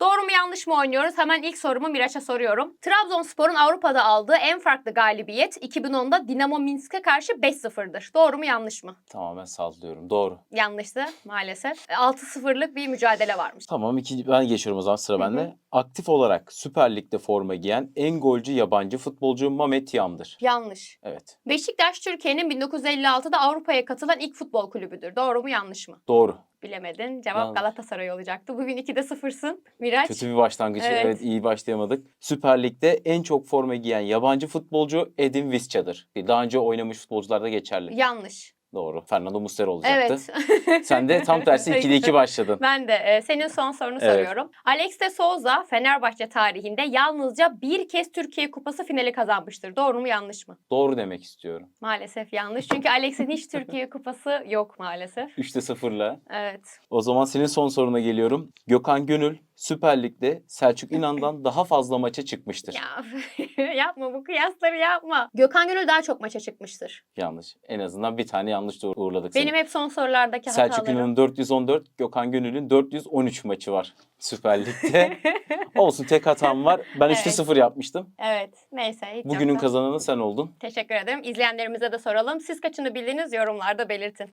Doğru mu yanlış mı oynuyoruz? Hemen ilk sorumu Miraç'a soruyorum. Trabzonspor'un Avrupa'da aldığı en farklı galibiyet 2010'da Dinamo Minsk'e karşı 5-0'dır. Doğru mu yanlış mı? Tamamen sallıyorum. Doğru. Yanlıştı maalesef. E, 6-0'lık bir mücadele varmış. Tamam ikinci ben geçiyorum o zaman sıra bende. Aktif olarak Süper Lig'de forma giyen en golcü yabancı futbolcu Mamet Yam'dır. Yanlış. Evet. Beşiktaş Türkiye'nin 1956'da Avrupa'ya katılan ilk futbol kulübüdür. Doğru mu yanlış mı? Doğru. Bilemedin. Cevap Yanlış. Galatasaray olacaktı. Bugün 2'de 0'sın. Miraç. Kötü bir başlangıç. Evet. Evet. iyi başlayamadık. Süper Lig'de en çok forma giyen yabancı futbolcu Edin Visca'dır. Daha önce oynamış futbolcularda geçerli. Yanlış. Doğru. Fernando Muslera olacaktı. Evet. Sen de tam tersi 2'de 2 başladın. Ben de e, senin son sorunu Evet. soruyorum. Alex de Souza Fenerbahçe tarihinde yalnızca bir kez Türkiye Kupası finali kazanmıştır. Doğru mu yanlış mı? Doğru demek istiyorum. Maalesef yanlış. Çünkü Alex'in hiç Türkiye Kupası yok maalesef. 3'te 0'la. Evet. O zaman senin son soruna geliyorum. Gökhan Gönül Süper Lig'de Selçuk İnan'dan daha fazla maça çıkmıştır. Ya yapma bu kıyasları yapma. Gökhan Gönül daha çok maça çıkmıştır. Yanlış. En azından bir tane yanlış da uğurladık seni. Benim hep son sorulardaki Selçuk hatalarım. İnan'ın 414, Gökhan Gönül'ün 413 maçı var Süper Lig'de. Olsun tek hatam var. Ben 3'te Evet. 0 yapmıştım. evet. Neyse. Hiç Bugünün yoksa. kazananı sen oldun. Teşekkür ederim. İzleyenlerimize de soralım. Siz kaçını bildiniz yorumlarda belirtin.